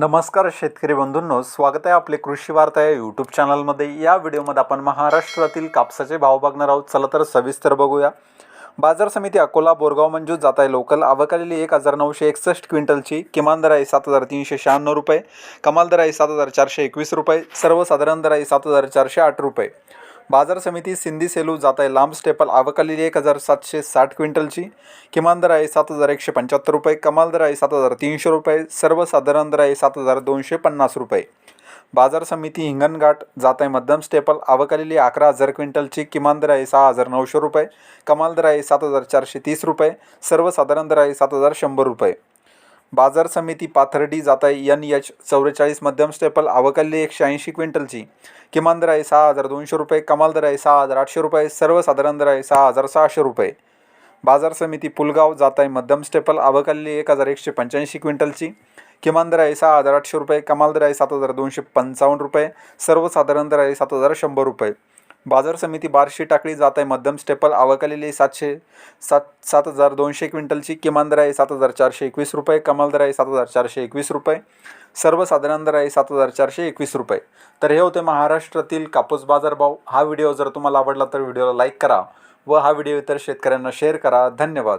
नमस्कार शेतकरी बंधूंनो स्वागत आहे आपले कृषी वार्ता या यूट्यूब चॅनलमध्ये या व्हिडिओमध्ये आपण महाराष्ट्रातील कापसाचे भाव बघणार आहोत. चला तर सविस्तर बघूया. बाजार समिती अकोला बोरगाव मंजूर जात आहे लोकल. अवकालेली एक हजार नऊशे एकसष्ट क्विंटलची. किमान दर आहे सात हजार तीनशे शहाण्णव रुपये. कमाल दर आहे सात हजार चारशे एकवीस रुपये. सर्वसाधारण दर आहे सात हजार चारशे आठ रुपये. बाजार समिती सिंधी सेलू जात आहे. लांब स्टेपल आवकलेली एक हजार सातशे साठ क्विंटलची. किमान दर आहे सात हजार एकशे पंच्याहत्तर रुपये. कमाल दर आहे सात हजार तीनशे रुपये. सर्वसाधारण दर आहे सात हजार दोनशे पन्नास रुपये. बाजार समिती हिंगणघाट जात आहे. मध्यम स्टेपल आवकलेली अकरा हजार क्विंटलची. किमान दर आहे सहा हजार नऊशे रुपये. कमाल दर आहे सात हजार चारशे तीस रुपये. सर्वसाधारण दर आहे सात हजार शंभर रुपये. बाजार समिती पाथर्डी जात आहे एन एच चौवेचाळीस मध्यम स्टेपल अवकल्ली एकशे ऐंशी क्विंटलची. किमान दर आहे सहा हजार दोनशे रुपये कमाल दर आहे सहा हजार आठशे रुपये सर्वसाधारण दर आहे सहा हजार सहाशे रुपये. बाजार समिती पुलगाव जात आहे मध्यम स्टेपल अवकल्ली एक हजार एकशे पंच्याऐंशी क्विंटलची. किमान दर आहे सहा हजार आठशे रुपये कमाल दर आहे सात हजार दोनशे पंचावन्न रुपये सर्वसाधारण दर आहे सात हजार शंभर रुपये. बाजार समिती बारशे टाकळी जात आहे मध्यम स्टेपल आवकलेली आहे सातशे सात सात हजार दोनशे क्विंटलची किमान दर आहे सात हजार चारशे एकवीस रुपये कमाल दर आहे सात हजार चारशे एकवीस रुपये सर्वसाधारण दर आहे सात हजार चारशे एकवीस रुपये. तर हे होते महाराष्ट्रातील कापूस बाजारभाव हा व्हिडिओ जर तुम्हाला आवडला तर व्हिडिओला लाईक करा व हा व्हिडिओ इतर शेतकऱ्यांना शेअर करा. धन्यवाद.